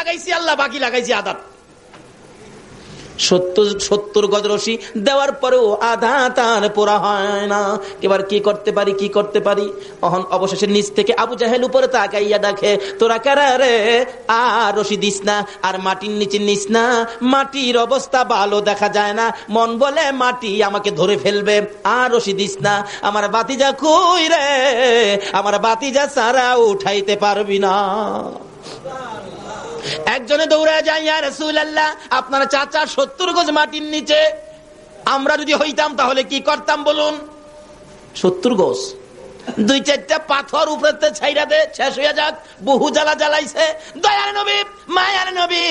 লাগাইছি, আল্লাহ বাকি লাগাইছি আদাত সত্তর গজ দেওয়ার পরেও আধা তার পোড়া হয় না। এবার কি করতে পারি, কি করতে পারি? অহন অবশেষে নিচ থেকে আবু জাহেল উপরে তাকাইয়া তোরা কারা রে? আর রশি দিস না, আর মাটির নিচে নিস না। মাটির অবস্থা ভালো দেখা যায় না। মন বলে মাটি আমাকে ধরে ফেলবে, আর রশি দিস না। আমার বাতিজা কই রে? আমার বাতিজা সারা উঠাইতে পারবি না। একজনে দৌড়ায় যায়, ইয়া রসুল আল্লাহ আপনার চাচা সত্তর গজ মাটির নিচে, আমরা যদি হইতাম তাহলে কি করতাম বলুন? সত্তর গজ? দুই চারটা পাথর উপরে ছাইরা দে, শেষ হইয়া যাক। বহু জ্বালা জ্বালাইছে। দয়ার নবী মায়ার নবী,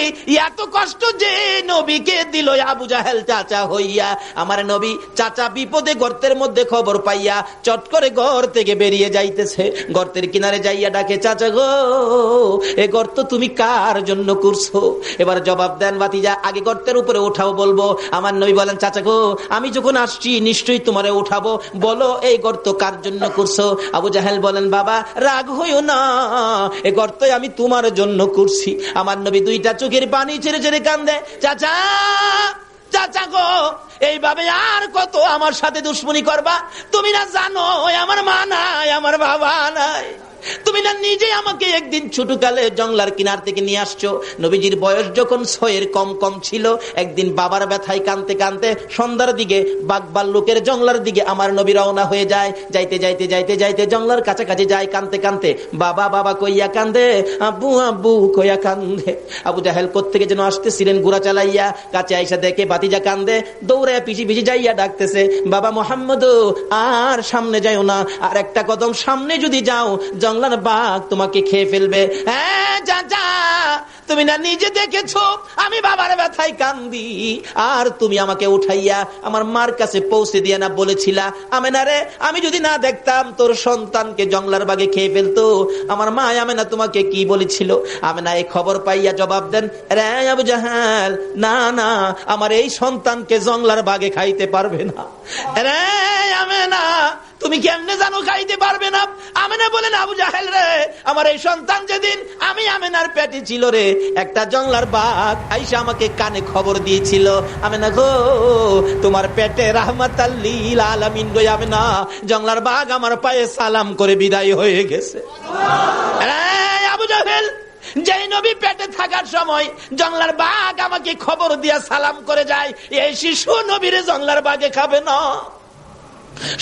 এত কষ্ট যে নবীকে দিল আবু জাহেল চাচা হইয়া। আমার নবী চাচা বিপদে গর্তের মধ্যে খবর পাইয়া চট করে ঘর থেকে বেরিয়ে যাইতেছে। গর্তের কিনারে যাইয়া ডাকে, চাচা গো, এ গর্ত তুমি কার জন্য করছ? এবার জবাব দেন বাতিজা আগে গর্তের উপরে উঠাও বলব। আমার নবী বলেন, চাচা গো, আমি যখন আসছি নিশ্চয়ই তোমারে উঠাবো। বলো, এই গর্ত কার জন্য করছ? আবু জাহেল বলেন, বাবা, রাগ হইও না। এ গর্ত আমি তোমার জন্য করছি। আমার নবী দুইটা চোখের পানি ছেড়ে ছেড়ে কান্দে, চাচা চাচা গো, এইভাবে আর কত আমার সাথে দুশ্মনী করবা? তুমি না জানো আমার মা নাই, আমার বাবা নাই। তুমি না নিজে আমাকে একদিন ছোটকালে জংলার কিনার থেকে নিয়ে আসছো? নবীজির বয়স যখন ছয়ের কম কম ছিল, একদিন বাবার ব্যথায় কানতে কানতে সন্ধ্যার দিকে বাগবাল লোকের জংলার দিকে আমার নবী রওনা হয়ে যায়। যাইতে যাইতে যাইতে যাইতে জংলার কাছাকাছি যায় কানতে কানতে, বাবা বাবা কইয়া কান্দে, আব্বু আব্বু কইয়া কান্দে। আবু জাহেল থেকে যেন আসতেছিলেন গুড়া চালাইয়া, কাছে আইসা দেখে বাতিজা কান্দে দৌড়ে পিছি পিছি যাইয়া ডাকতেছে, বাবা মোহাম্মদ, আর সামনে যাইও না, আর একটা কদম সামনে যদি যাও জংলার বাঘ তোমাকে খেয়ে ফেলবে। হ্যাঁ তুমি না নিজে দেখেছ? আমি বাবার ব্যথায় কান্দি। আর তুমি আমাকে উঠাইয়া আমার মার কাছে পৌঁছে দিয়ে না বলেছিলা। আমি না রে, আমি যদি না দেখতাম তোর সন্তানকে জংলার বাগে খেয়ে ফেলতো। আমার মা আমি না তোমাকে কি বলেছিল? আমি না এই খবর পাইয়া জবাব দেন, রে আবু জাহাল, না না, আমার এই সন্তানকে জংলার বাগে খাইতে পারবে না। রে আমি না তুমি কেমনে জানো খাইতে পারবে না? আমেনা বলেন, আবু জাহেল রে, আমার এই সন্তান যেদিন আমি আমেনার পেটে ছিল রে, একটা জংলার বাঘ আইসা আমাকে কানে খবর দিয়েছিল। আমেনা গো, তোমার পেটে রাহমাত আলামিন গো আমেনা, জংলার বাঘ আমার পায়ে সালাম করে বিদায় হয়ে গেছে। আবু জাহেল যে নবী পেটে থাকার সময় জংলার বাঘ আমাকে খবর দিয়া সালাম করে যায়, এই শিশু নবীর জংলার বাঘে খাবে না।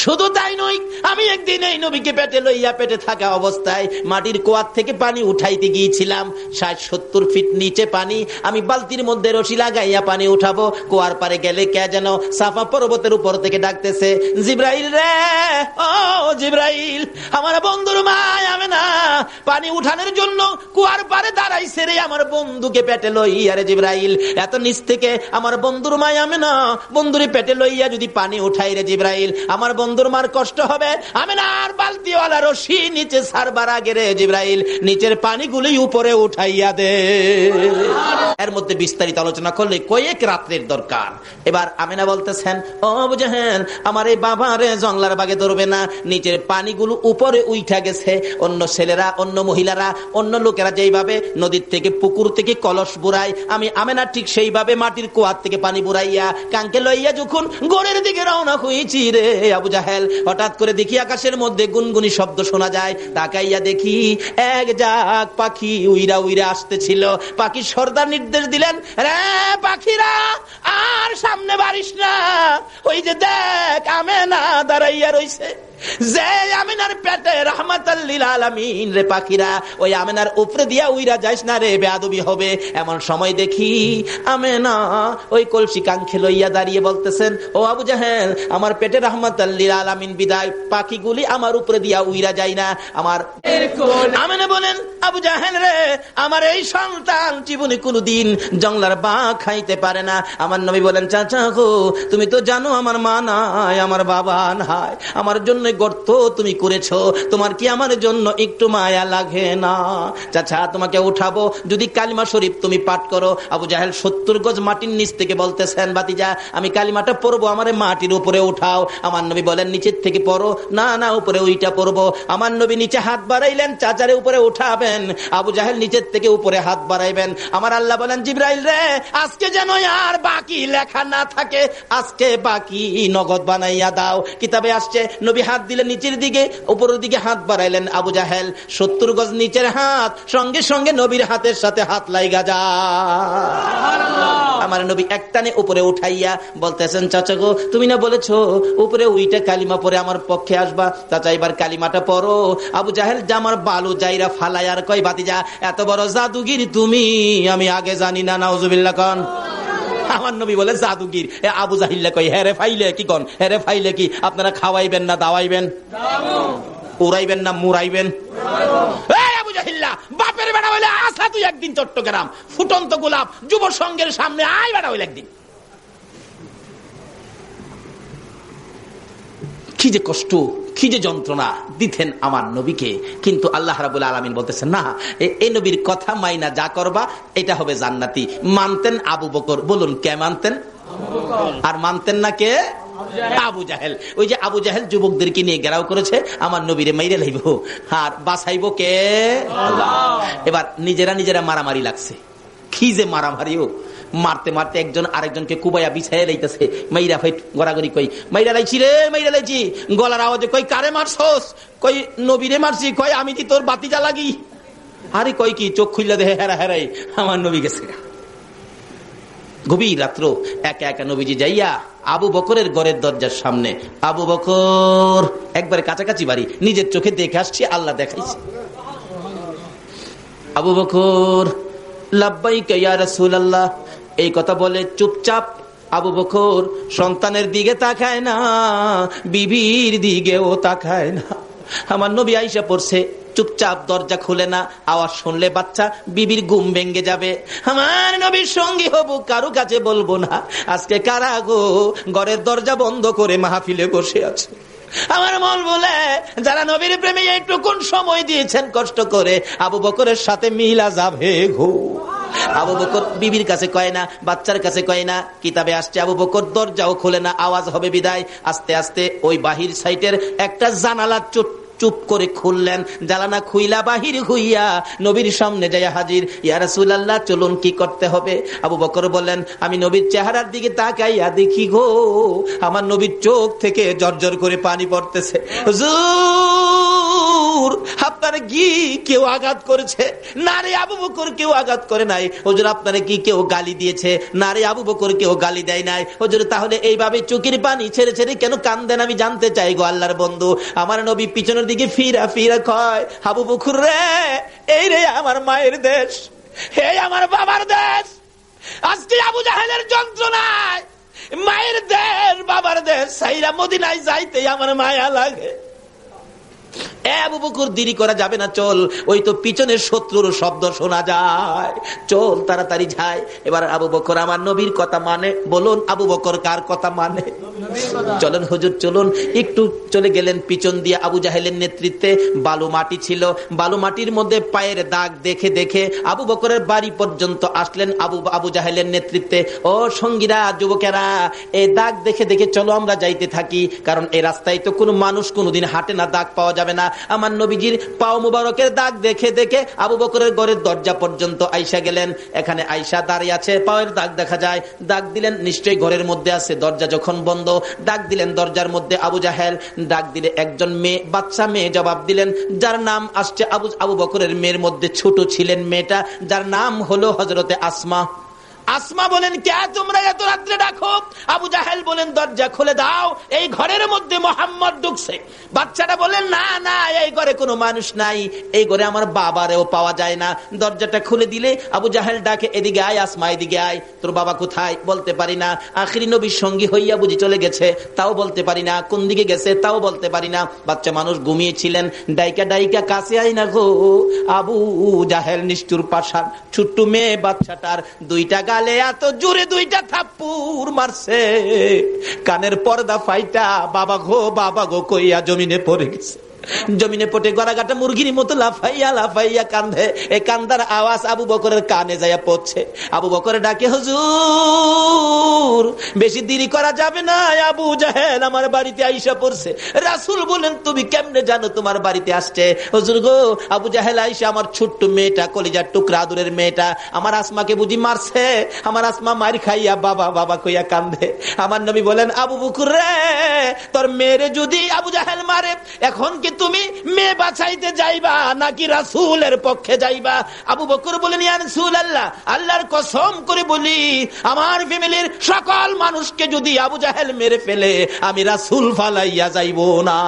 শুধু তাই নয়, আমি একদিন এই নবীকে পেটে লইয়া পেটে থাকা অবস্থায় মাটির কোয়ার থেকে পানি উঠাইতে গিয়েছিলাম। ষাট সত্তর ফিট নিচে পানি, আমি বালতির মধ্যে রশি লাগাইয়া পানি উঠাবো। কুয়ার পারে গেলে কে যেন সাফা পর্বতের উপর থেকে ডাকতেছে, জিব্রাইল রে, ও জিব্রাইল, আমার বন্ধুর মায় পানি উঠানোর জন্য কুয়ার পারে দাঁড়াইছে রে আমার বন্ধুকে পেটে লইয়া রে জিব্রাইল। এত নিচ থেকে আমার বন্ধুর মায় আমি না বন্ধুরে পেটে লইয়া যদি পানি উঠাই রে জিব্রাইল, আমার বন্ধুর মার কষ্ট হবে। আমি না আর বালতিওয়ালা রশি নিচে সারবার আগে রে জিব্রাইল। নিচের পানিগুলি উপরে উঠাইয়া দে। এর মধ্যে বিস্তারিত আলোচনা করলে কয়েক রাত্রের দরকার। এবার আমিনা বলতেছেন, ও বুঝেন আমার এই বাবা রে জংলার বাগে ধরবে না। নিচের পানিগুলো উপরে উইঠা গেছে। অন্য ছেলেরা অন্য মহিলারা, অন্য লোকেরা যেইভাবে নদীর থেকে, পুকুর থেকে কলস বুড়াই আমি আমেনা ঠিক সেইভাবে মাটির কুয়ার থেকে পানি বুড়াইয়া কাঙ্কে লইয়া যখন গোড়ের দিকে রওনা হয়েছি রে আবু জাহেল, হঠাৎ করে দেখি আকাশের মধ্যে গুনগুনি শব্দ শোনা যায়। তাকাইয়া দেখি এক যাক পাখি উইরা উইরা আসতেছিল। পাখি সর্দার নির্দেশ দিলেন, রে পাখিরা, আর সামনে বাড়িস না। ওই যে দেখ আমেনা দাঁড়াইয়া রইছে। আমার পেটে রহমাতাল্লিল আলামিন বিদায়, পাখিগুলি আমার উপরে দিয়া উইরা যায় না। আমার বলেন, আবু জাহেল রে, আমার এই সন্তান জীবনে কোনোদিন জংলার বা খাইতে পারে না। আমার নবী বলেন, চাচা তুমি তো জানো আমার মা নাই, আমার বাবা নাই, আমার জন্য পিছনে গর্ত তুমি করেছ। তোমার কি আমার জন্য একটু মায়া লাগে না? চাচা, তোমাকে উঠাবো। যদি কালিমা শরীফ তুমি পাঠ করো, আবু জাহেল সত্তর গজ মাটির নিচ থেকে বলতেছেন, বাতিজা, আমি কালিমাটা পড়ব, আমার মাটির উপরে উঠাও। আমার নবী বলেন, নিচের থেকে পড়ো। না না, উপরে ওইটা পড়ব। আমার নবী নিচে হাত বাড়াইলেন, চাচারে উপরে উঠাবেন। আবু জাহেল নিচের থেকে উপরে হাত বাড়াইবেন। আমার আল্লাহ বলেন, জিব্রাইল রে, আজকে যেন আর বাকি লেখা না থাকে, আজকে বাকি নগদ বানাইয়া দাও। কিতাবে আসছে, নবী হাত দিলে নিচের দিকে, উপরের দিকে হাত বাড়াইলেন আবু জাহেল। সত্তর গজ নিচের হাত, সঙ্গে সঙ্গে নবীর হাতের সাথে হাত লাইগা যা আমার নবী একটানে উপরে উঠাইয়া বলতেছেন, চাচা গো, তুমি না বলেছ উপরে উইটা কালিমা পরে আমার পক্ষে আসবা? চাচা, এবার কালিমাটা পড়ো। আবু জাহেল, জামার বালু যাইরা ফালাই আর কয় বাতি যা এত বড় জাদুগির তুমি, আমি আগে জানি না নাউজুবিল্লা কন। আমার নবী বলে, জাদুগির। আবু জাহিল্লা কই হেরে ফাইলে, কি কন? হেরে ফাইলে কি, আপনারা খাওয়াইবেন না দাওয়াইবেন? উড়াইবেন না, মুড়াইবেন? বাপের বেড়া হইলে আসা তুই একদিন চট্টগ্রাম। ফুটন্ত গোলাপ যুব সংঘের সামনে আয় বেড়া হইলে একদিন। কি যে কষ্ট কি যে যন্ত্রণা দিতেন আমার নবীকে। কিন্তু আল্লাহ রাবুল আলমিন বলতেছেন না এই নবীর কথা মাইনা যা করবা এটা হবে জান্নাতি। মানতেন আবু বকর বলুন কে মানতেন? আর মানতেন না কে? আবু জাহেল। ওই যে আবু জাহেল যুবকদেরকে নিয়ে গেরাও করেছে আমার নবীরে মাইরে লাইব। আর বাসাইব কে? এবার নিজেরা নিজেরা মারামারি লাগছে। কি যে মারামারিও। মারতে মারতে একজন আরেকজনকে কুবাইয়া বিছাইয়া লাইতেছে। মাইরা ফাইট গড়াগড়ি কই, মাইরা লাইছি রে, মাইরা লাইছি। গলার আওয়াজে কই, কারে মারছস? কই, নবীরে মারছি। কই, আমি কি তোর বাতি জ্বালাগি আরে কই কি, চোখ খুললে দেহে হেরা হেরাই, আমার নবী গেছে। গভীর রাত্র, একা একা নবীজি যাইয়া আবু বকরের ঘরের দরজার সামনে, আবু বকর, একবারে কাছাকাছি বাড়ি, নিজের চোখে দেখে আসছি, আল্লাহ দেখাইছে। আবু বকর লাব্বাই কেয়া রসুল্লাহ এই কথা বলে চুপচাপ আবু বকর সন্তানের দিকে তাকায় না, বিবির দিকেও তাকায় না। আমার নবী আইসা পড়ছে, চুপচাপ দরজা খুলে না, আওয়াজ শুনলে বাচ্চা বিবির গুম ভেঙ্গে যাবে। আমার নবীর সঙ্গী হব, কারও কাছে বলব না। আজকে কারা গো? ঘরের দরজা বন্ধ করে মাহফিলে বসে আছে। আমার মন বলে, যারা নবীর প্রেমে একটু কোন সময় দিয়েছেন কষ্ট করে, আবু বকরের সাথে মিলা যাবে ঘো। আবু বকর বিবির কাছে কয় না, বাচ্চার কাছে কয় না, কিতাবে আসছে, আবু বকর, দরজাও খোলে না, আওয়াজ হবে বিদায়। আস্তে আস্তে ওই বাহির সাইটের একটা জানালা চুট চুপ করে খুললেন। জ্বালানা খুইলা বাহির হইয়া নবীর সামনে যাইয়া হাজির। ইয়া রাসূলুল্লাহ, চলুন কি করতে হবে? আবু বকর বললেন, আমি নবীর চেহারার দিকে তাকাইয়া দেখি গো, আমার নবীর চোখ থেকে জর্জর করে পানি পড়তেছে। হুজুর, আপনারে কি কেউ আঘাত করেছে? নারে আবু বকর কেউ আঘাত করে নাই। হুজুর, আপনারে কি কেউ গালি দিয়েছে? নারে আবু বকর কেউ গালি দেয় নাই। হুজুর, তাহলে এইভাবে চোখের পানি ছেড়ে ছেড়ে কেন কান্দেন আমি জানতে চাই গো আল্লাহর বন্ধু। আমার নবী পিছনের দিকে ফিরা ফিরা কয়, আবু বকর রে, এই রে আমার মায়ের দেশ। হে আমার বাবার দেশ। আজকে আবু জাহেলের যন্ত্রণায় মায়ের দেশ, বাবার দেশ। সাইরা মদিনায় যাইতে আমার মায়া লাগে। আবু বকুর দেরি করা যাবে না, চল। ওই তো পিছনের শত্রুর শব্দ শোনা যায়। চল, তাড়াতাড়ি যায় এবার আবু বকর, আমার নবীর কথা মানে? বলুন, আবু বকর কার কথা মানে? চলেন হুজুর, চলুন। একটু চলে গেলেন পিছন দিয়ে আবু জাহেলের নেতৃত্বে। বালু মাটি ছিল। বালু মাটির মধ্যে পায়ের দাগ দেখে দেখে আবু বকরের বাড়ি পর্যন্ত আসলেন আবু আবু জাহেলের নেতৃত্বে। ও সঙ্গীরা, যুবকেরা এই দাগ দেখে দেখে চলো আমরা যাইতে থাকি। কারণ এই রাস্তায় তো কোনো মানুষ কোনোদিন হাঁটে না, দাগ পাওয়া যাবে না। আমার নবীজির পাও মুবারকের দাগ দেখে দেখে আবু বকরের ঘরের দরজা পর্যন্ত আইসা গেলেন। এখানে আইসা দাঁড়িয়ে আছে, পায়ের দাগ দেখা যায়। দাগ দিলেন, নিশ্চয়ই ঘরের মধ্যে আছে। দরজা যখন বন্ধ ডাক দিলেন দরজার মধ্যে আবু জাহেল। ডাক দিলে একজন মেয়ে, বাচ্চা মেয়ে জবাব দিলেন, যার নাম আসছে আবু আবু বকরের মেয়ের মধ্যে ছোট ছিলেন মেয়েটা, যার নাম হলো হজরতে আসমা। আসমা বলেন, কে তোমরা এত রাত্রে ডাকো? আবু জাহেল বলেন, দরজা খুলে দাও, এই ঘরের মধ্যে মোহাম্মদ ঢুকছে। বাচ্চাটা বলেন, না না, এই ঘরে কোনো মানুষ নাই, এই ঘরে আমার বাবারেও পাওয়া যায় না। দরজাটা খুলে দিলে আবু জাহেল ডাকে, এদিকে আয় আসমা, এদিকে আয়, তোর বাবা কোথায়? বলতে পারি না। আখিরি নবীর সঙ্গী হইয়া বুঝি চলে গেছে, তাও বলতে পারি না। কোন দিকে গেছে, তাও বলতে পারি না। বাচ্চা মানুষ ঘুমিয়েছিলেন, ডাইকা ডাইকা কাছে আই না গো। আবু জাহেল নিষ্ঠুর পাশার ছোট্ট মেয়ে বাচ্চাটার দুইটা গাল গালে এত জোরে দুইটা থাপ্পুর মারছে। কানের পর্দা ফাইটা, বাবা গো বাবা গো, কইয়া জমিনে পড়ে গেছে। জমিনে পটে গড়াগাটা মুরগির মতো লাফাইয়া লাফাইয়া কান্দে। এই কান্দার আওয়াজ আবু বকরের কানে যাইয়া পড়ছে। আবু বকরে ডাকে, হুজুর, বেশি দেরি করা যাবে না, আবু জাহেল আমার বাড়িতে আইসা পড়ছে। রাসুল বলেন, তুমি কেমনে জানো তোমার বাড়িতে আসছে? হুজুর গো, আবু জাহেল আইসা আমার ছোট্ট মেয়েটা, কলিজার টুকরা আদুরের মেয়েটা, আমার আসমাকে বুঝি মারছে? আমার আসমা মার খাইয়া বাবা বাবা কইয়া কান্দে। আমার নবী বলেন, আবু বকুর রে, তোর মেয়েরে যদি আবু জাহেল মারে, এখন কি তুমি মেয়ে বাছাইতে যাইবা নাকি রাসুলের পক্ষে যাইবা? আবু বকর বলেন ইয়া আল্লাহ আল্লাহর কসম করে বলি, আমার ফ্যামিলির সকল মানুষকে যদি আবু জাহেল মেরে ফেলে, আমি রাসুল ফালাইয়া যাইব না।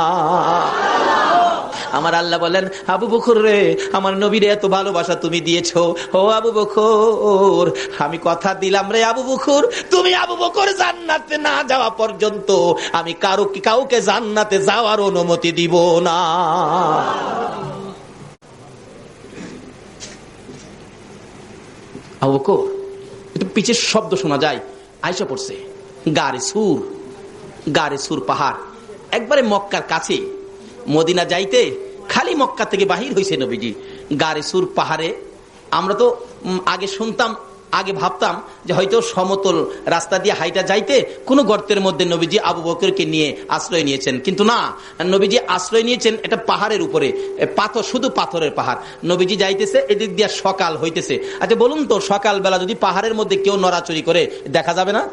আমার আল্লাহ বলেন, আবু বকর রে, আমার নবীরে এত ভালোবাসা তুমি দিয়েছ। ও আবু বকর, আমি কথা দিলাম রে আবু বকর, তুমি আবু বকর জান্নাতে না যাওয়া পর্যন্ত আমি কারও কাউকে জান্নাতে যাওয়ার অনুমতি দিব না। আবু একটু পিছের শব্দ শোনা যায়। আইসা পড়ছে গাড়ি সুর গাড়ি সুর পাহাড়। একবারে মক্কার কাছে মদিনা যাইতে খালি মক্কা থেকে বাহির হয়েছে নবীজি। সুর, পাহাড়ে। আমরা তো আগে শুনতাম, আগে ভাবতাম যে হয়তো সমতল রাস্তা দিয়ে হাইটা যাইতে কোনো গর্তের মধ্যে নবীজি আবু বকরকে নিয়ে আশ্রয় নিয়েছেন। কিন্তু না, নবীজি আশ্রয় নিয়েছেন এটা পাহাড়ের উপরে পাথর, শুধু পাথরের পাহাড়। নবীজি যাইতেছে, এদিক দিয়ে সকাল হইতেছে। আচ্ছা বলুন তো, সকালবেলা যদি পাহাড়ের মধ্যে কেউ নড়াচড়ি করে, দেখা যাবে না?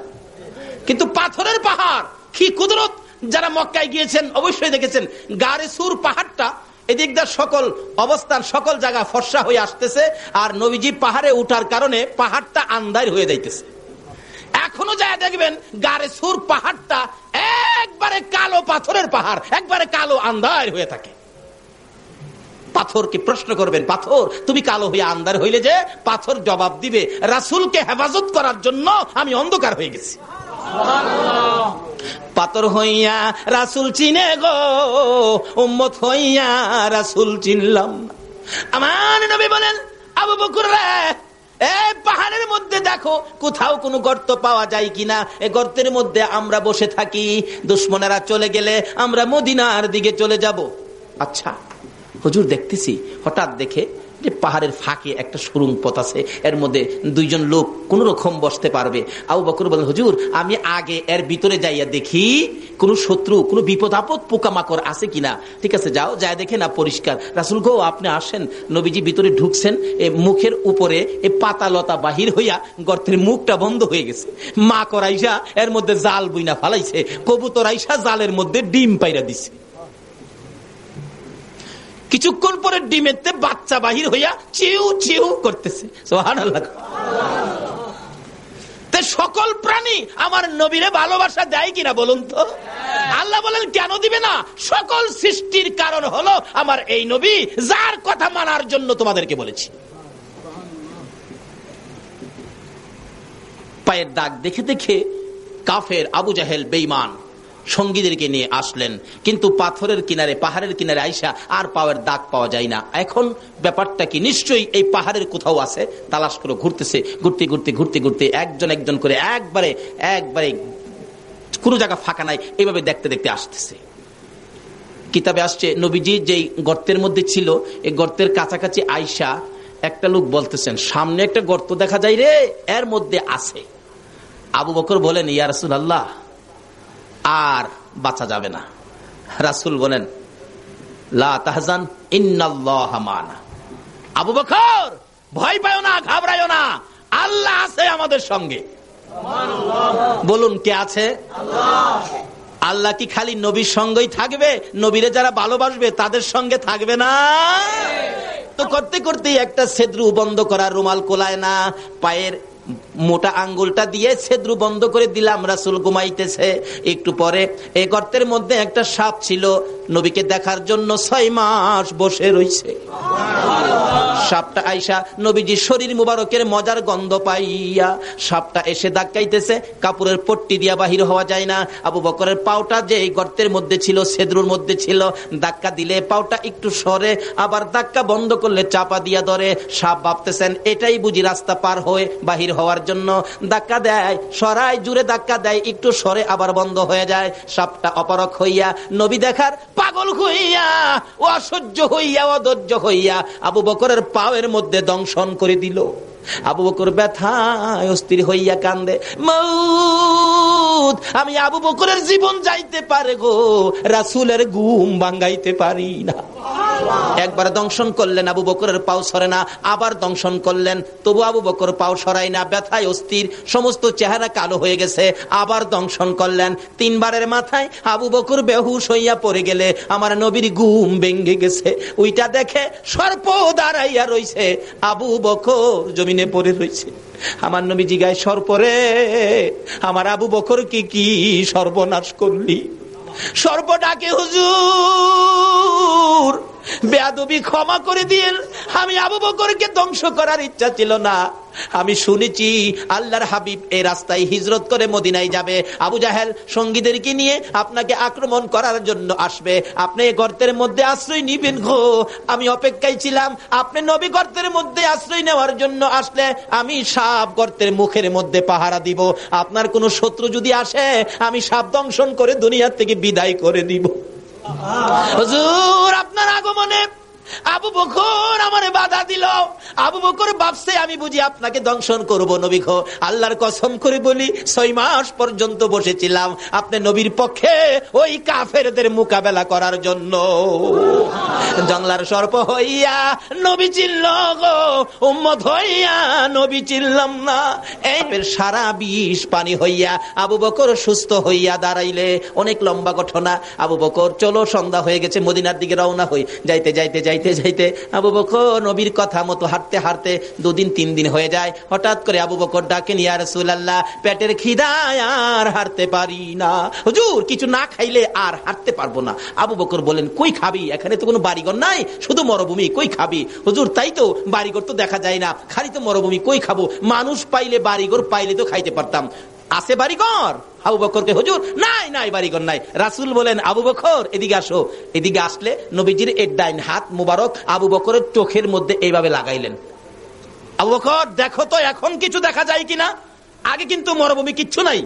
কিন্তু পাথরের পাহাড়, কি কুদরত! যারা মক্কায় গিয়েছেন, অবশ্যই দেখেছেন, গারে সুর পাহাড়টা, এদিক দিয়ে সকল অবস্থান সকল জায়গা ফর্সা হয়ে আসতেছে, আর নবীজি পাহাড়ে উঠার কারণে পাহাড়টা আন্দার হয়ে যাইতেছে। এখনও যায় দেখবেন, গারে সুর পাহাড়টা একবারে কালো পাথরের পাহাড়, একবারে কালো আন্দার হয়ে থাকে। পাথরকে প্রশ্ন করবেন, পাথর, তুমি কালো হয়ে আন্দার হইলে যে পাথর জবাব দিবে। রাসুলকে হেফাজত করার জন্য আমি অন্ধকার হয়ে গেছি। পাথর হইয়া রাসুল চিনে গো, উম্মত হইয়া রাসুল চিনলাম। আমার নবী বলেন, আবু বকুর রে এই পাহাড়ের মধ্যে দেখো, কোথাও কোনো গর্ত পাওয়া যায় কিনা এই গর্তের মধ্যে আমরা বসে থাকি, দুশ্মনেরা চলে গেলে আমরা মদিনার দিকে চলে যাব আচ্ছা হুজুর দেখতেছি, হঠাৎ দেখে যে পাহাড়ের ফাঁকে একটা সুরুং পথ আছে, এর মধ্যে দুইজন লোক কোন রকম বসতে পারবে। আবু বকর বলেন হুজুর, আমি আগে এর ভিতরে যাইয়া দেখি, কোন শত্রু, কোন বিপদ আপদ পোকামাকড় আছে কিনা? ঠিক আছে, যাও, যায় দেখে না পরিষ্কার। রাসুল গো, আপনি আসেন। নবীজি ভিতরে ঢুকছেন, এ মুখের উপরে এ পাতা লতা বাহির হইয়া গর্তের মুখটা বন্ধ হয়ে গেছে। মা করাইসা এর মধ্যে জাল বুইনা ফালাইছে, কবুতর আইসা জালের মধ্যে ডিম পাইরা দিছে। কিছুক্ষণ পরে ডিমেতে বাচ্চা বাহির হইয়া চিউ চিউ করতেছে। সকল প্রাণী আমার নবীরে ভালোবাসা দেয় কিনা বলুন তো? আল্লাহ বলেন, কেন দিবে না? সকল সৃষ্টির কারণ হলো আমার এই নবী, যার কথা মানার জন্য তোমাদেরকে বলেছি। পায়ের দাগ দেখে দেখে কাফের আবু জাহেল বেইমান সঙ্গীদেরকে নিয়ে আসলেন। কিন্তু পাথরের কিনারে, পাহাড়ের কিনারে আইসা আর পাওয়ার দাগ পাওয়া যায় না। এখন ব্যাপারটা কি? নিশ্চয়ই এই পাহাড়ের কোথাও আছে। তালাশ করে ঘুরতেছে। ঘুরতে ঘুরতে ঘুরতে ঘুরতে একজন একজন করে একবারে একবারে কোনো জায়গা ফাঁকা নাই। এইভাবে দেখতে দেখতে আসতেছে। কিতাবে আসছে, নবীজি যেই গর্তের মধ্যে ছিল, এই গর্তের কাছাকাছি আইসা একটা লোক বলতেছেন, সামনে একটা গর্ত দেখা যায় রে, এর মধ্যে আছে। আবু বকর বলেন, ইয়া রাসুল আল্লাহ আর বাঁচা যাবে না। রাসুল বলেন, লা তাহজান, ইন্নাল্লাহ মানা। আবু বকর, ভয় পায় না ঘাবড়ায় না। আল্লাহ আছে আমাদের সঙ্গে। বলুন, কে আছে? আল্লাহ কি খালি নবীর সঙ্গেই থাকবে? নবীরে যারা ভালোবাসবে, তাদের সঙ্গে থাকবে না? তো করতে করতে একটা সেদ্রু বন্ধ করা রুমাল কোলায় না, পায়ের মোটা আঙ্গুলটা দিয়ে ছেদ্রু বন্ধ করে দিলাম, রাসুল ঘুমাইতেছে। একটু পরে এ গর্তের মধ্যে একটা সাপ ছিল, নবীকে দেখার জন্য ছয় মাস বসে রইছে। সাপটা আইসা নবীজি শরীর মুবারকের মজার গন্ধ পাইয়া সাপটা এসে দাক্কাইতেছে কাপড়ের পট্টি দিয়া বাহির হওয়া যায় না। আবু বকরের পাওটা যে গর্তের মধ্যে ছিল, সেদ্রুর মধ্যে ছিল, ধাক্কা দিলে পাওটা একটু সরে, আবার ধাক্কা বন্ধ করলে চাপা দিয়া ধরে। সাপ ভাবতেছেন, এটাই বুঝি রাস্তা পার হয়ে বাহির হওয়ার জন্য। ধাক্কা দেয় সরাই জুড়ে ধাক্কা দেয়, একটু সরে আবার বন্ধ হয়ে যায়। সাপটা অপারক হইয়া নবী দেখার পাগল হইয়া, অসহ্য হইয়া, অধৈর্য হইয়া আবু বকরের পাওয়ের মধ্যে দংশন করে দিল। আবু বকর ব্যথায় অস্থির হইয়া কান্দে আমি আবু বকরের জীবন যাইতে পারে গো, রাসুলের গুম ভাঙ্গাইতে পারি না। একবার দংশন করলেন আবু বকরের পাও সরে না, আবার দংশন করলেন। তবু আবু বকর পাও সরাই না, ব্যথায় অস্থির, সমস্ত চেহারা কালো হয়ে গেছে, আবার দংশন করলেন। তিনবারের মাথায় আবু বকর বেহুশ হইয়া পড়ে গেলে, আমার নবীর ঘুম ভেঙ্গে গেছে। ওইটা দেখে সর্প দাঁড়াইয়া রইছে, আবু বকর জমিনে পড়ে রইছে। আমার নবী জিগায় সর্পরে আমার আবু বকর কি কি সর্বনাশ করলি? সর্প ডাকে হুজুর? বেয়াদবি ক্ষমা করে দিন আমি আবু বকরকে ধ্বংস করার ইচ্ছা ছিল না। আমি শুনেছি আল্লাহর হাবিব এই রাস্তায় হিজরত করে মদিনায় যাবে। আবু জাহেল সঙ্গীদেরকে নিয়ে আপনাকে আক্রমণ করার জন্য আসবে? আপনি গর্তের মধ্যে আশ্রয় নিবেন গো। আমি অপেক্ষায় ছিলাম, আপনি নবী গর্তের মধ্যে আশ্রয় নেওয়ার জন্য আসলে আমি সাপ গর্তের মুখের মধ্যে পাহারা দিব। আপনার কোনো শত্রু যদি আসে, আমি সাপ দংশন করে দুনিয়ার থেকে বিদায় করে দিব। হুজুর আপনার আগমনে আবু বকর আমারে বাধা দিল। আবু বকর ভাবছে, আমি বুঝি আপনাকে দংশন করব নবী খো আল্লাহর কসম করে বলি, ছয় মাস পর্যন্ত বসেছিলাম আপনি নবীর পক্ষে ওই কাফেরদের মোকাবেলা করার জন্য। জংলার সর্প হইয়া নবী চিল্ল গো, উম্মত হইয়া নবী চিল্লাম না। এই সারা বিষ পানি হইয়া আবু বকর সুস্থ হইয়া দাঁড়াইলে, অনেক লম্বা ঘটনা। আবু বকর, চলো, সন্ধ্যা হয়ে গেছে, মদিনার দিকে রওনা হই। যাইতে যাইতে যাইতে যাইতে আবু বকর নবীর কথা মতো হাঁটতে হাঁটতে দুদিন, তিন দিন হয়ে যায়। হঠাৎ করে আবু বকর ডাকে নিয়ে রসুল্লাহ পেটের খিদায় আর হাঁটতে পারি না। হুজুর, কিছু না খাইলে আর হাঁটতে পারব না। আবু বকর বলেন কই খাবি? এখানে তো কোনো বাড়িঘর নাই, শুধু মরুভূমি, কই খাবি? হুজুর, তাই তো, বাড়িঘর তো দেখা যায় না। খালি তো মরুভূমি, কই খাব? মানুষ পাইলে, বাড়িঘর পাইলে তো খাইতে পারতাম। আছে বাড়িঘর। আবু বকরকে হুজুর, নাই নাই, বাড়িঘর নাই। রাসুল বলেন, আবু বকর এদিকে আসো। এদিকে আসলে নবীজির এর ডাইন হাত মুবারক আবু বকরের চোখের মধ্যে এইভাবে লাগাইলেন। আবু বকর দেখো তো, এখন কিছু দেখা যায় কিনা? আগে কিন্তু মরুভূমি কিচ্ছু নাই।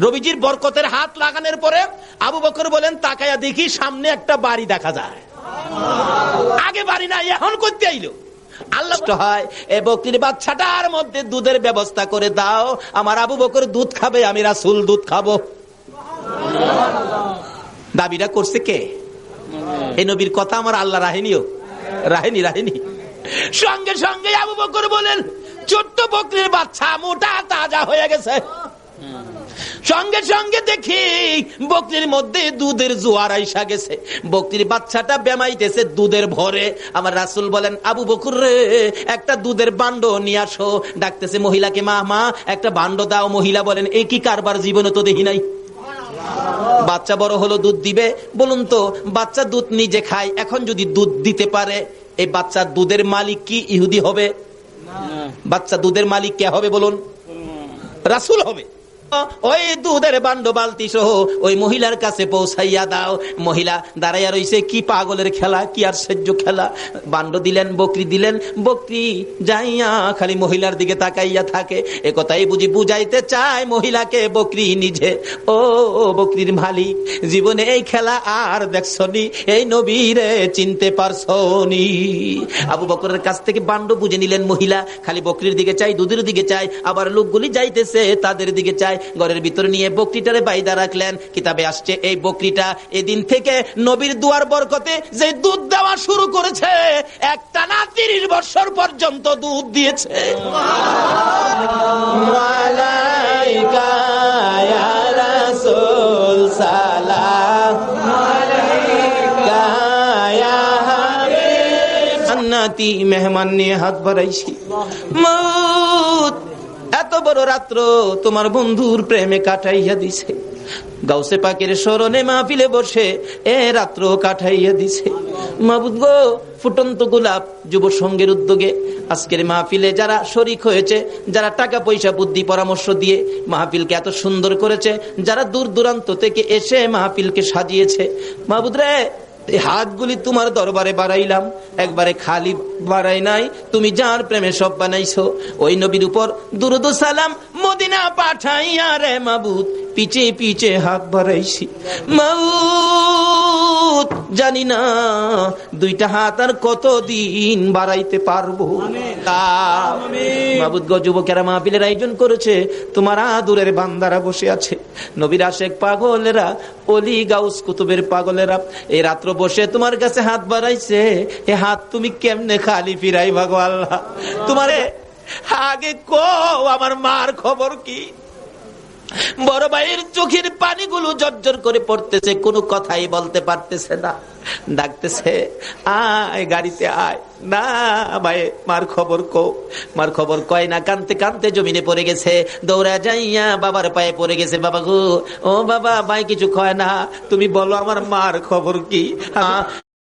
রবিজির বরকতের হাত লাগানোর পরে আবু বকর বলেন, তাকায়া দেখি সামনে একটা বাড়ি দেখা যায়। আগে বাড়ি নাই, এখন করতে আইলো। আল্লাহ হয়। এ বাচ্চাটার মধ্যে দুধের ব্যবস্থা করে দাও। আমার আবু বকর দুধ খাবে, আমি রাসুল দুধ খাব। দাবিটা করছে কে? এই নবীর কথা আমার আল্লাহ রাহেনিও। রাহেনি রাহেনি। সঙ্গে সঙ্গে আবু বকর বলেন, ছোট্ট বকরির বাচ্চা মোটা, তাজা হয়ে গেছে। সঙ্গে সঙ্গে দেখি বকরির মধ্যে দুধের জোয়ার আইসা গেছে। বকরির বাচ্চাটা বেমাইতেছে দুধের ভরে। আমার রাসুল বলেন আবু বকুর রে একটা দুধের বান্ড নিয়ে আসো। ডাকতেছে মহিলাকে মা মা একটা বান্ড দাও। মহিলা বলেন এই কি কারবার জীবনে তো দেখি নাই? বাচ্চা বড় হলো দুধ দিবে। বলুন তো বাচ্চা দুধ নিজে খায় এখন যদি দুধ দিতে পারে এই বাচ্চার দুধের মালিক কি ইহুদি হবে? বাচ্চা দুধের মালিক কে হবে বলুন? রাসুল হবে। ওই দুধের বান্ড বালতি সহ ওই মহিলার কাছে পৌঁছাইয়া দাও। মহিলা দাঁড়াইয়া রইছে, কি পাগলের খেলা, কি আর সহ্য খেলা। বান্ড দিলেন, বকরি দিলেন, বকরি যাইয়া খালি মহিলার দিকে তাকাইয়া থাকে। এ কথাই বুঝি বুঝাইতে চায় মহিলাকে বকরি নিজে। ও বকরির মালিক, জীবনে এই খেলা আর দেখছনি, এই নবীরে চিনতে পারছনি। আবু বকরের কাছ থেকে বান্ড বুঝে নিলেন মহিলা, খালি বকরির দিকে চাই দুধের দিকে চাই আবার লোকগুলি যাইতেছে, তাদের দিকে চাই ঘরের ভিতরে নিয়ে বকরিটারে বাইদা রাখলেন। কিতাবে আসছে এই বকরিটা এদিন থেকে নবীর দুয়ার বরকতে যে দুধ দেওয়া শুরু করেছে একটা না তিরিশ বছর পর্যন্ত দুধ দিয়েছে। মেহমান নিয়ে হাত বাড়াইছি। মৌত এত বড় রাত্র তোমার বন্ধুর প্রেমে কাটাইয়া দিছে। গাউসে পাকের স্মরণে মাহফিলে বসে এ রাত্র কাটাইয়া দিছে। মাবুদ গো, ফুটন্ত গোলাপ যুব সংঘের উদ্যোগে আজকের মাহফিলে যারা শরিক হয়েছে, যারা টাকা পয়সা, বুদ্ধি, পরামর্শ দিয়ে মাহফিলকে এত সুন্দর করেছে, যারা দূর দূরান্ত থেকে এসে মাহফিলকে সাজিয়েছে। মাহবুদ রে হাতগুলি তোমার দরবারে বাড়াইলাম। একবারে খালি বাড়াই নাই, তুমি যার প্রেমে সব বানাইছো। ওই নবীর উপর দুরুদ সালাম মদিনা পাঠাইয়া রে মাবুদ, পিছে পিছে হাত বাড়াইছি। মাউত জানি না দুইটা হাত আর কতদিন বাড়াইতে পারব। মাবুদ যুবকেরা মাহফিলের আয়োজন করেছে, তোমার আদুরের বান্দারা বসে আছে। নবীর আশেক পাগলেরা, অলি গাউস কুতুবের পাগলেরা, এই রাত্র বসে তোমার কাছে হাত বাড়াইছে, এ হাত তুমি কেমনে খালি ফিরাই ভাগো আল্লাহ? তোমারে আগে কো আমার মার খবর কি? বড় ভাইয়ের চোখের পানিগুলো জর্জর করে পড়তেছে, কোনো কথাই বলতে পারতেছে না। ডাকতেছে, আয়, গাড়িতে আয়। না, ভাই, মার খবর কো। মার খবর কয় না? কানতে কানতে জমিনে পড়ে গেছে। দৌড়া যাইয়া বাবার পায়ে পড়ে গেছে, বাবা গো, ও বাবা, ভাই কিছু কয় না। তুমি বলো আমার মার খবর কি?